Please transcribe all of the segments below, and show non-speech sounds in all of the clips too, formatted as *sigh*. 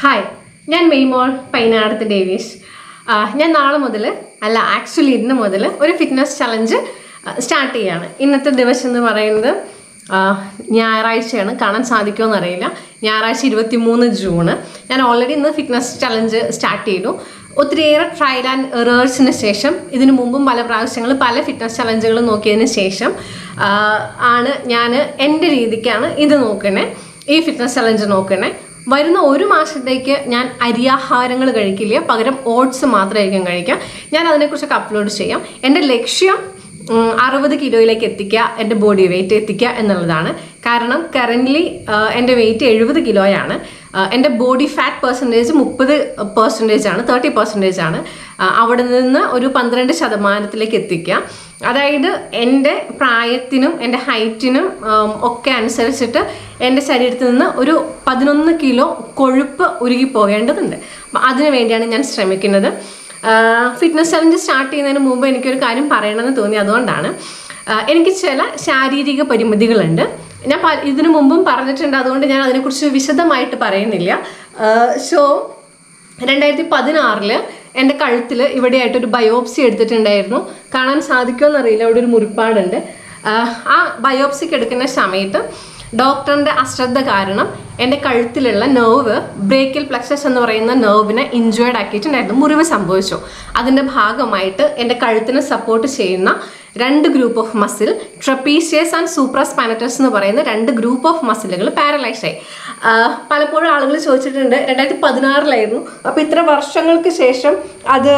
Hi ഞാൻ മെയ്മോൾ പൈനാടത്ത് ഡേവീഷ്. ഞാൻ നാളെ മുതൽ അല്ല ആക്ച്വലി ഇന്ന് മുതൽ ഒരു ഫിറ്റ്നസ് ചലഞ്ച് സ്റ്റാർട്ട് ചെയ്യാണ്. ഇന്നത്തെ ദിവസം എന്ന് പറയുന്നത് ഞായറാഴ്ചയാണ്. കാണാൻ സാധിക്കുമോ എന്നറിയില്ല ഞായറാഴ്ച ഇരുപത്തി മൂന്ന് ജൂണ്. ഞാൻ ഓൾറെഡി ഇന്ന് ഫിറ്റ്നസ് ചലഞ്ച് സ്റ്റാർട്ട് ചെയ്തു. ഒത്തിരിയേറെ ട്രയൽ ആൻഡ് എറേഴ്സിന് ശേഷം ഇതിനു മുമ്പും പല പ്രാവശ്യങ്ങൾ പല ഫിറ്റ്നസ് ചലഞ്ചുകൾ നോക്കിയതിന് ശേഷം ആണ് ഞാൻ എന്റെ രീതിക്കാണ് ഇത് നോക്കണേ. ഈ ഫിറ്റ്നസ് ചലഞ്ച് നോക്കണേ. വരുന്ന ഒരു മാസത്തേക്ക് ഞാൻ അരിയാഹാരങ്ങൾ കഴിക്കില്ല. പകരം ഓട്സ് മാത്രമായിരിക്കും കഴിക്കാം ഞാൻ അതിനെക്കുറിച്ചൊക്കെ അപ്ലോഡ് ചെയ്യാം. എന്റെ ലക്ഷ്യം അറുപത് കിലോയിലേക്ക് എത്തിക്കുക എന്റെ ബോഡി വെയിറ്റ് എത്തിക്കുക എന്നുള്ളതാണ്. കാരണം കറന്റ്ലി എന്റെ വെയിറ്റ് എഴുപത് കിലോയാണ്. എന്റെ ബോഡി ഫാറ്റ് പെർസെന്റേജ് മുപ്പത് പെർസെന്റേജ് ആണ് തേർട്ടി പെർസെന്റേജ് ആണ്. അവിടെ നിന്ന് ഒരു പന്ത്രണ്ട് ശതമാനത്തിലേക്ക് എത്തിക്കുക. അതായത് എന്റെ പ്രായത്തിനും എന്റെ ഹൈറ്റിനും ഒക്കെ അനുസരിച്ചിട്ട് എന്റെ ശരീരത്തിൽ നിന്ന് ഒരു പതിനൊന്ന് കിലോ കൊഴുപ്പ് ഉരുകി പോകേണ്ടതുണ്ട് അതിനു വേണ്ടിയാണ് ഞാൻ ശ്രമിക്കുന്നത്. ഫിറ്റ്നസ് ചലഞ്ച് സ്റ്റാർട്ട് ചെയ്യുന്നതിന് മുമ്പ് എനിക്കൊരു കാര്യം പറയണമെന്ന് തോന്നി. അതുകൊണ്ടാണ് എനിക്ക് ചില ശാരീരിക പരിമിതികളുണ്ട്. ഞാൻ ഇതിനു മുമ്പും പറഞ്ഞിട്ടുണ്ട്. അതുകൊണ്ട് ഞാൻ അതിനെക്കുറിച്ച് വിശദമായിട്ട് പറയുന്നില്ല. സോ രണ്ടായിരത്തി പതിനാറിൽ എന്റെ കഴുത്തിൽ ഇവിടെയായിട്ടൊരു ബയോപ്സി എടുത്തിട്ടുണ്ടായിരുന്നു. കാണാൻ സാധിക്കുമെന്നറിയില്ല. അവിടെ ഒരു മുറിപ്പാടുണ്ട്. ആ ബയോപ്സിക്ക് എടുക്കുന്ന സമയത്ത് ഡോക്ടറിന്റെ അശ്രദ്ധ കാരണം എന്റെ കഴുത്തിലുള്ള നെർവ് ബ്രേക്കിൽ പ്ലക്സസ് എന്ന് പറയുന്ന നെർവിനെ ഇഞ്ചേർഡ് ആക്കിയിട്ടുണ്ടായിരുന്നു. മുറിവ് സംഭവിച്ചു. അതിന്റെ ഭാഗമായിട്ട് എന്റെ കഴുത്തിനെ സപ്പോർട്ട് ചെയ്യുന്ന രണ്ട് group of muscle trapezius and supraspinatus എന്ന് പറയുന്ന രണ്ട് ഗ്രൂപ്പ് ഓഫ് മസിലുകൾ പാരലൈസ് ആയി. പലപ്പോഴും ആളുകൾ ചോദിച്ചിട്ടുണ്ട് രണ്ടായിരത്തി പതിനാറിലായിരുന്നു. അപ്പോൾ ഇത്ര വർഷങ്ങൾക്ക് ശേഷം അത്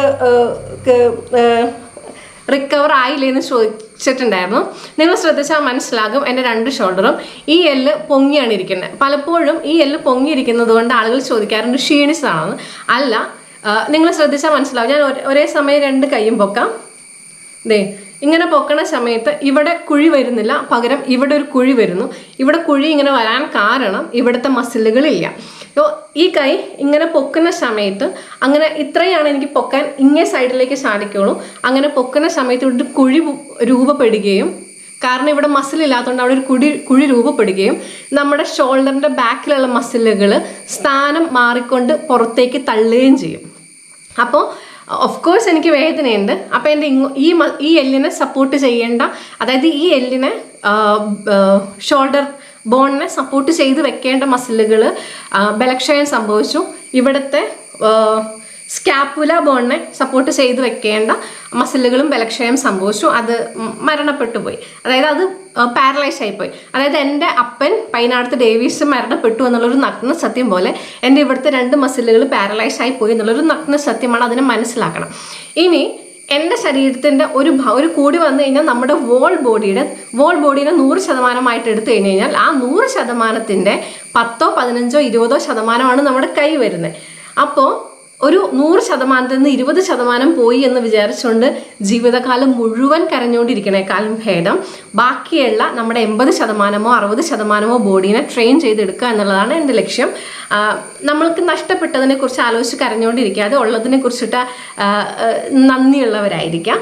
റിക്കവർ ആയില്ലേ എന്ന് ചോദിച്ചിട്ടുണ്ടായിരുന്നു. നിങ്ങൾ ശ്രദ്ധിച്ചാൽ മനസ്സിലാകും എന്റെ രണ്ട് ഷോൾഡറും ഈ എല്ല് പൊങ്ങിയാണ് ഇരിക്കുന്നത്. പലപ്പോഴും ഈ എല്ല് പൊങ്ങിയിരിക്കുന്നത് കൊണ്ട് ആളുകൾ ചോദിക്കാറുണ്ട് ക്ഷീണിച്ചതാണെന്ന്. അല്ല നിങ്ങൾ ശ്രദ്ധിച്ചാൽ മനസ്സിലാവും. ഞാൻ ഒരേ- സമയം രണ്ട് കൈയും പൊക്കാം. ദേ ഇങ്ങനെ പൊക്കണ സമയത്ത് ഇവിടെ കുഴി വരുന്നില്ല. പകരം ഇവിടെ ഒരു കുഴി വരുന്നു. ഇവിടെ കുഴി ഇങ്ങനെ വരാൻ കാരണം ഇവിടുത്തെ മസിലുകളില്ല. അപ്പോൾ ഈ കൈ ഇങ്ങനെ പൊക്കുന്ന സമയത്ത് അങ്ങനെ ഇത്രയാണ് എനിക്ക് പൊക്കാൻ ഇങ്ങേ സൈഡിലേക്ക് സാധിക്കുള്ളൂ അങ്ങനെ പൊക്കുന്ന സമയത്ത് ഇവിടെ കുഴി രൂപപ്പെടുകയും കാരണം ഇവിടെ മസിൽ ഇല്ലാത്തതുകൊണ്ട് അവിടെ ഒരു കുഴി കുഴി രൂപപ്പെടുകയും നമ്മുടെ ഷോൾഡറിന്റെ ബാക്കിലുള്ള മസിലുകൾ സ്ഥാനം മാറിക്കൊണ്ട് പുറത്തേക്ക് തള്ളുകയും ചെയ്യും. അപ്പോൾ ഓഫ് കോഴ്സ് എനിക്ക് വേദനയുണ്ട്. അപ്പോൾ എന്റെ ഈ ഈ എല്ലിനെ സപ്പോർട്ട് ചെയ്യേണ്ട അതായത് ഈ എല്ലിനെ ഷോൾഡർ ബോണിനെ സപ്പോർട്ട് ചെയ്ത് വെക്കേണ്ട മസിലുകൾ ബലക്ഷയം സംഭവിച്ചു. ഇവിടുത്തെ സ്കാപ്പുല ബോണിനെ സപ്പോർട്ട് ചെയ്ത് വെക്കേണ്ട മസിലുകളും ബലക്ഷയം സംഭവിച്ചു. അത് മരണപ്പെട്ടു പോയി അതായത് അത് പാരലൈസ് ആയിപ്പോയി. അതായത് എന്റെ അപ്പൻ പൈനാടത്ത് ഡേവീസ് മരണപ്പെട്ടു എന്നുള്ളൊരു നഗ്ന സത്യം പോലെ എന്റെ ഇവിടുത്തെ രണ്ട് മസിലുകൾ പാരലൈസ് ആയി പോയി എന്നുള്ളൊരു നഗ്ന സത്യമാണ് അതിനെ മനസ്സിലാക്കണം. ഇനി എന്റെ ശരീരത്തിന്റെ ഒരു ഒരു കൂടി വന്നു കഴിഞ്ഞാൽ നമ്മുടെ വോൾ ബോഡിയുടെ വോൾ ബോഡിയുടെ നൂറ് ശതമാനമായിട്ട് എടുത്തു കഴിഞ്ഞ് കഴിഞ്ഞാൽ ആ നൂറ് ശതമാനത്തിന്റെ പത്തോ പതിനഞ്ചോ ഇരുപതോ ശതമാനമാണ് നമ്മുടെ കൈ വരുന്നത്. അപ്പോൾ ഒരു നൂറ് ശതമാനത്തിൽ നിന്ന് ഇരുപത് ശതമാനം പോയി എന്ന് വിചാരിച്ചുകൊണ്ട് ജീവിതകാലം മുഴുവൻ കരഞ്ഞുകൊണ്ടിരിക്കണേക്കാളും ഭേദം. ബാക്കിയുള്ള നമ്മുടെ എൺപത് ശതമാനമോ അറുപത് ശതമാനമോ ബോഡീനെ ട്രെയിൻ ചെയ്തെടുക്കുക എന്നുള്ളതാണ് എന്റെ ലക്ഷ്യം. നമ്മൾക്ക് നഷ്ടപ്പെട്ടതിനെ കുറിച്ച് ആലോചിച്ച് കരഞ്ഞുകൊണ്ടിരിക്കാതെ ഉള്ളതിനെ കുറിച്ചിട്ട് നന്ദിയുള്ളവരായിരിക്കാം.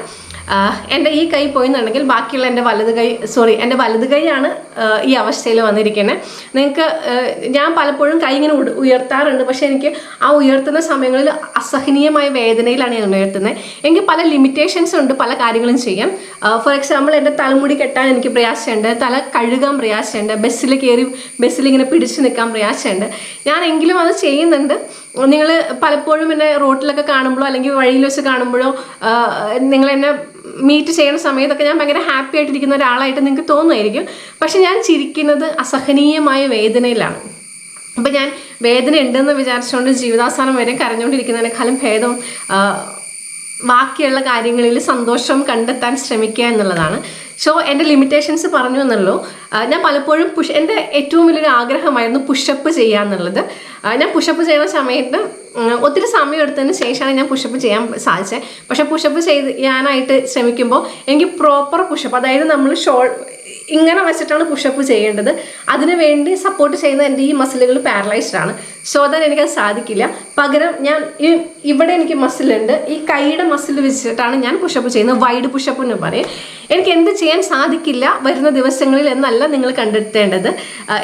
എന്റെ ഈ കൈ പോയിന്നുണ്ടെങ്കിൽ ബാക്കിയുള്ള എന്റെ വലത് കൈ സോറി എന്റെ വലത് കൈയാണ് ഈ അവസ്ഥയിൽ വന്നിരിക്കുന്നത് നിങ്ങൾക്ക് ഞാൻ പലപ്പോഴും കൈ ഇങ്ങനെ ഉയർത്താറുണ്ട്. പക്ഷെ എനിക്ക് ആ ഉയർത്തുന്ന സമയങ്ങളിൽ അസഹനീയമായ വേദനയിലാണ് ഞാൻ ഉയർത്തുന്നത് എനിക്ക് പല ലിമിറ്റേഷൻസ് ഉണ്ട് പല കാര്യങ്ങളും ചെയ്യാം ഫോർ എക്സാമ്പിൾ എന്റെ തലമുടി കെട്ടാൻ എനിക്ക് പ്രയാസമുണ്ട്. തല കഴുകാൻ പ്രയാസമുണ്ട്. ബസ്സിൽ കയറി ബസ്സിൽ ഇങ്ങനെ പിടിച്ചു നിൽക്കാൻ പ്രയാസമുണ്ട്. ഞാൻ എങ്കിലും അത് ചെയ്യുന്നുണ്ട്. നിങ്ങൾ പലപ്പോഴും എന്നെ റോട്ടിലൊക്കെ കാണുമ്പോഴോ അല്ലെങ്കിൽ വഴിയിൽ വെച്ച് കാണുമ്പോഴോ നിങ്ങൾ എന്നെ മീറ്റ് ചെയ്യുന്ന സമയത്തൊക്കെ ഞാൻ ഭയങ്കര ഹാപ്പി ആയിട്ടിരിക്കുന്ന ഒരാളായിട്ട് നിങ്ങൾക്ക് തോന്നുമായിരിക്കും. പക്ഷെ ഞാൻ ചിരിക്കുന്നത് അസഹനീയമായ വേദനയിലാണ്. അപ്പം ഞാൻ വേദന ഉണ്ടെന്ന് വിചാരിച്ചുകൊണ്ട് ജീവിതാവസാനം വരെ കരഞ്ഞുകൊണ്ടിരിക്കുന്നതിനേക്കാളും ഭേദം ബാക്കിയുള്ള കാര്യങ്ങളിൽ സന്തോഷം കണ്ടെത്താൻ ശ്രമിക്കുക എന്നുള്ളതാണ്. സോ എന്റെ ലിമിറ്റേഷൻസ് പറഞ്ഞു എന്നുള്ളൂ. ഞാൻ പലപ്പോഴും പുഷ് എന്റെ ഏറ്റവും വലിയൊരു ആഗ്രഹമായിരുന്നു പുഷപ്പ് ചെയ്യുക എന്നുള്ളത്. ഞാൻ പുഷപ്പ് ചെയ്യുന്ന സമയത്ത് ഒത്തിരി സമയം എടുത്തതിന് ശേഷമാണ് ഞാൻ പുഷപ്പ് ചെയ്യാൻ സാധിച്ചത്. പക്ഷേ പുഷപ്പ് ചെയ്യാനായിട്ട് ശ്രമിക്കുമ്പോൾ എനിക്ക് പ്രോപ്പർ പുഷപ്പ് അതായത് നമ്മൾ ഷോൾ ഇങ്ങനെ വെച്ചിട്ടാണ് പുഷപ്പ് ചെയ്യേണ്ടത്. അതിനു വേണ്ടി സപ്പോർട്ട് ചെയ്യുന്ന എന്റെ ഈ മസിലുകൾ പാരലൈസ്ഡ് ആണ്. സോ ദാൻ എനിക്കത് സാധിക്കില്ല. പകരം ഞാൻ ഈ ഇവിടെ എനിക്ക് മസിലുണ്ട് ഈ കൈയുടെ മസിൽ വെച്ചിട്ടാണ് ഞാൻ പുഷപ്പ് ചെയ്യുന്നത്. വൈഡ് പുഷപ്പ് എന്ന് പറയും. എനിക്ക് എന്ത് ചെയ്യാൻ സാധിക്കില്ല വരുന്ന ദിവസങ്ങളിൽ എന്നല്ല നിങ്ങൾ കണ്ടെത്തേണ്ടത്.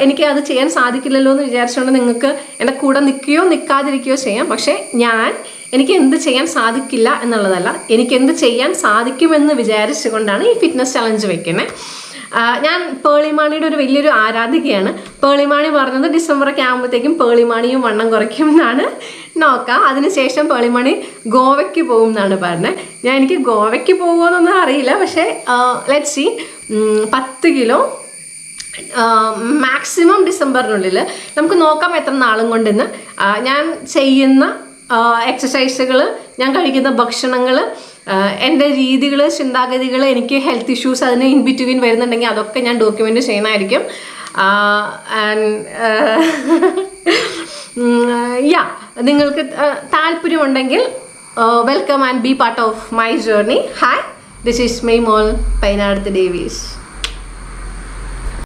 എനിക്ക് അത് ചെയ്യാൻ സാധിക്കില്ലല്ലോ എന്ന് വിചാരിച്ചുകൊണ്ട് നിങ്ങൾക്ക് എന്റെ കൂടെ നിൽക്കുകയോ നിൽക്കാതിരിക്കുകയോ ചെയ്യാം. പക്ഷേ ഞാൻ എനിക്ക് എന്ത് ചെയ്യാൻ സാധിക്കില്ല എന്നുള്ളതല്ല. എനിക്ക് എന്ത് ചെയ്യാൻ സാധിക്കുമെന്ന് വിചാരിച്ചുകൊണ്ടാണ് ഈ ഫിറ്റ്നസ് ചലഞ്ച് വെക്കുന്നത് ആഹ് ഞാൻ പേളിമാണിയുടെ ഒരു വലിയൊരു ആരാധികയാണ്. പേളിമാണി പറഞ്ഞത് ഡിസംബർ ഒക്കെ ആകുമ്പോഴത്തേക്കും പേളിമാണിയും വണ്ണം കുറയ്ക്കും എന്നാണ് നോക്കാം. അതിനുശേഷം പേളിമാണി ഗോവയ്ക്ക് പോകും എന്നാണ് പറഞ്ഞത്. ഞാൻ എനിക്ക് ഗോവയ്ക്ക് പോകുമെന്നൊന്നും അറിയില്ല പക്ഷേ ലെറ്റ് സി പത്ത് കിലോ. മാക്സിമം ഡിസംബറിനുള്ളിൽ നമുക്ക് നോക്കാം എത്ര നാളും കൊണ്ടെന്ന്. ഞാൻ ചെയ്യുന്ന എക്സസൈസുകൾ ഞാൻ കഴിക്കുന്ന ഭക്ഷണങ്ങൾ എന്റെ രീതികൾ ചിന്താഗതികൾ എനിക്ക് ഹെൽത്ത് ഇഷ്യൂസ് അതിന് ഇൻ ബിറ്റ്വീൻ വരുന്നുണ്ടെങ്കിൽ അതൊക്കെ ഞാൻ ഡോക്യുമെന്റ് ചെയ്യുന്നതായിരിക്കും. യാ *laughs* നിങ്ങൾക്ക് താല്പര്യമുണ്ടെങ്കിൽ welcome and be part of my journey hi this is my mall Painadath Davies